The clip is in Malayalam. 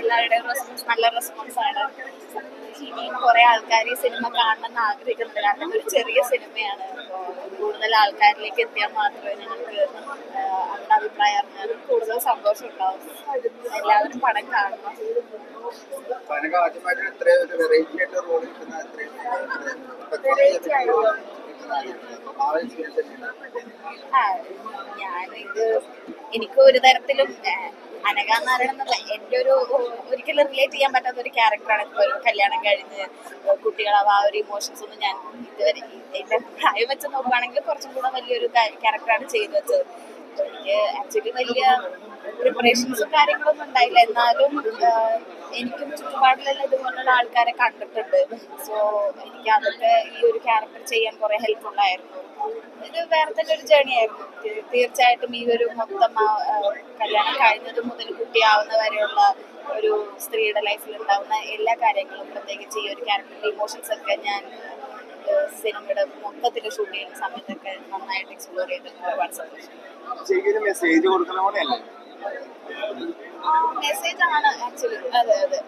എല്ലാവരുടെയും റെസ്പോൺസ് നല്ല റെസ്പോൺസ് ആണ്. ഇനിയും കുറെ ആൾക്കാർ ഈ സിനിമ കാണണമെന്ന് ആഗ്രഹിക്കുന്നുണ്ട്. കാരണം ഒരു ചെറിയ സിനിമയാണ് കൂടുതൽ ആൾക്കാരിലേക്ക് എത്തിയാൽ മാത്രമേ ഞങ്ങൾക്ക് അവരുടെ അഭിപ്രായം കൂടുതൽ സന്തോഷം ഉണ്ടാവും. എല്ലാവരും പടം കാണണം. ഞാനിത് എനിക്ക് ഒരു തരത്തിലും അനഘ എന്ന് എന്നുള്ള എന്റെ ഒരു ഒരിക്കലും റിലേറ്റ് ചെയ്യാൻ പറ്റാത്ത ഒരു ക്യാരക്ടറാണ് ഇപ്പോൾ ഒരു കല്യാണം കഴിഞ്ഞ് കുട്ടികളാവുക ആ ഒരു ഇമോഷൻസ് ഒന്നും ഞാൻ ഇതുവരെ എന്റെ പ്രായം വെച്ച് നോക്കുകയാണെങ്കിൽ കുറച്ചും കൂടെ വലിയൊരു ക്യാരക്ടറാണ് ചെയ്തു വെച്ചത്. എനിക്ക് ആക്ച്വലി വലിയ പ്രിപ്പറേഷൻസും കാര്യങ്ങളൊന്നും ഉണ്ടായില്ല. എന്നാലും എനിക്കും ചുറ്റുപാടിലെല്ലാം ഇതുപോലുള്ള ആൾക്കാരെ കണ്ടിട്ടുണ്ട്. സോ എനിക്ക് അതൊക്കെ ഈ ഒരു ക്യാരക്ടർ ചെയ്യാൻ കുറെ ഹെൽപ്ഫുൾ ആയിരുന്നു. ഇത് വേറെ തന്നെ ഒരു ജേണി ആയിരുന്നു. തീർച്ചയായിട്ടും ഈ ഒരു മൊത്തം കല്യാണം കഴിഞ്ഞത് മുതൽ കുട്ടിയാവുന്ന വരെയുള്ള ഒരു സ്ത്രീയുടെ ലൈഫിൽ ഉണ്ടാവുന്ന എല്ലാ കാര്യങ്ങളും പ്രത്യേകിച്ച് ഈ ഒരു ക്യാരക്ടറിന്റെ ഇമോഷൻസ് ഒക്കെ ഞാൻ സിനിമയുടെ മൊത്തത്തിൽ ഷൂട്ട് ചെയ്യുന്ന സമയത്തൊക്കെ നന്നായിട്ട് എക്സ്പ്ലോർ ചെയ്തിട്ടുണ്ട് ഒരുപാട് ശരിക്കും മെസ്സേജ് കൊടുക്കുന്ന പോലെയല്ലേ? മെസ്സേജ് ആണ് ആക്ച്വലി അതെ അതെ.